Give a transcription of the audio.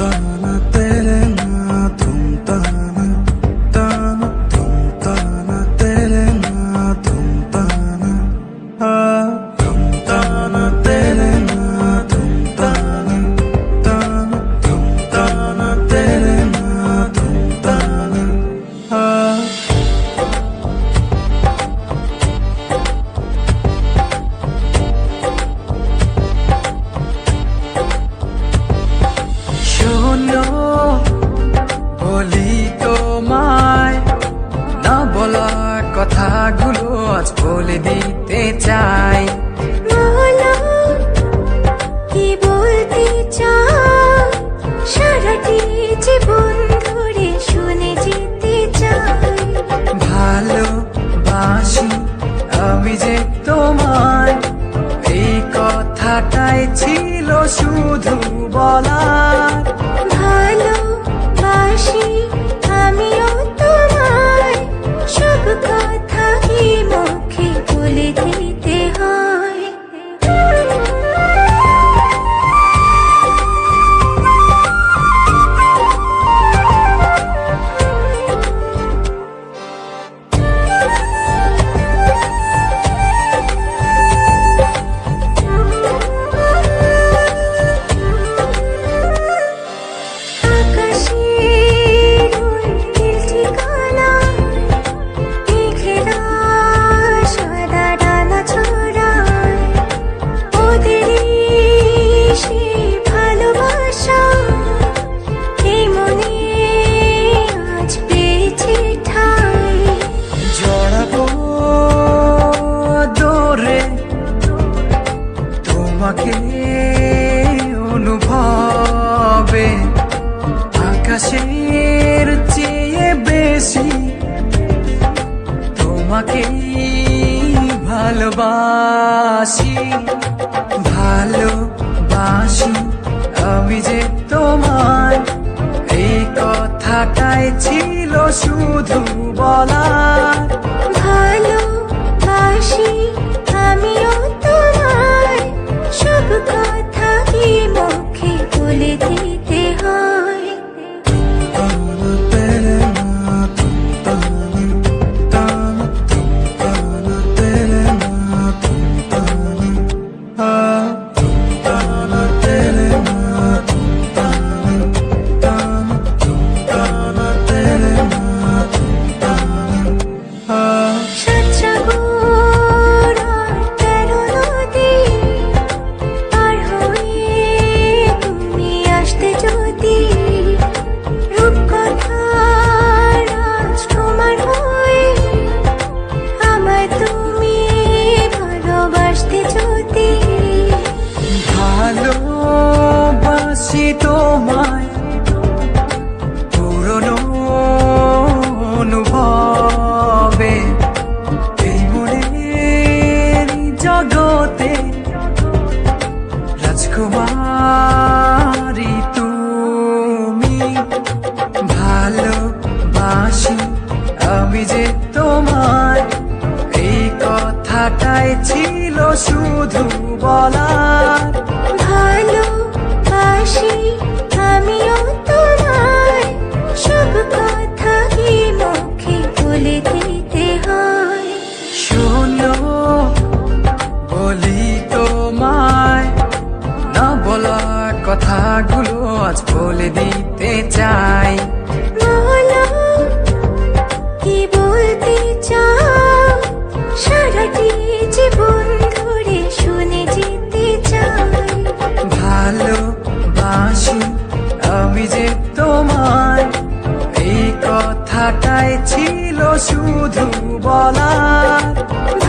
তানা কথাগুলো আজ বলে দিতে চাই। কি বলতে চাও? সারাটি জীবন ধরে শুনে যেতে চাই। ভালোবাসি আমি যে তোমায় এই কথাটাই ছিল শুধু বলার। অনুভবে, আকাশের চেয়ে বেশি তোমাকে ভালোবাসি ভালোবাসি আমি যে তোমার এই কথাটাই ছিল শুধু বলার। ভালোবাসি বলে কথাটাই ছিল শুধু বলার। ভালোবাসি আমিও তোমায়। সব কথা কি মুখে বলে দিতে হয়। শোনো বলি তোমায় না বলা কথাগুলো আজ বলে দিতে চাই। বলো কি বলতে চাও? সারাটি জীবন ধরে শুনে যেতে চাই। ভালোবাসি আমি যে তোমার এই কথাটাই ছিল শুধু বলার।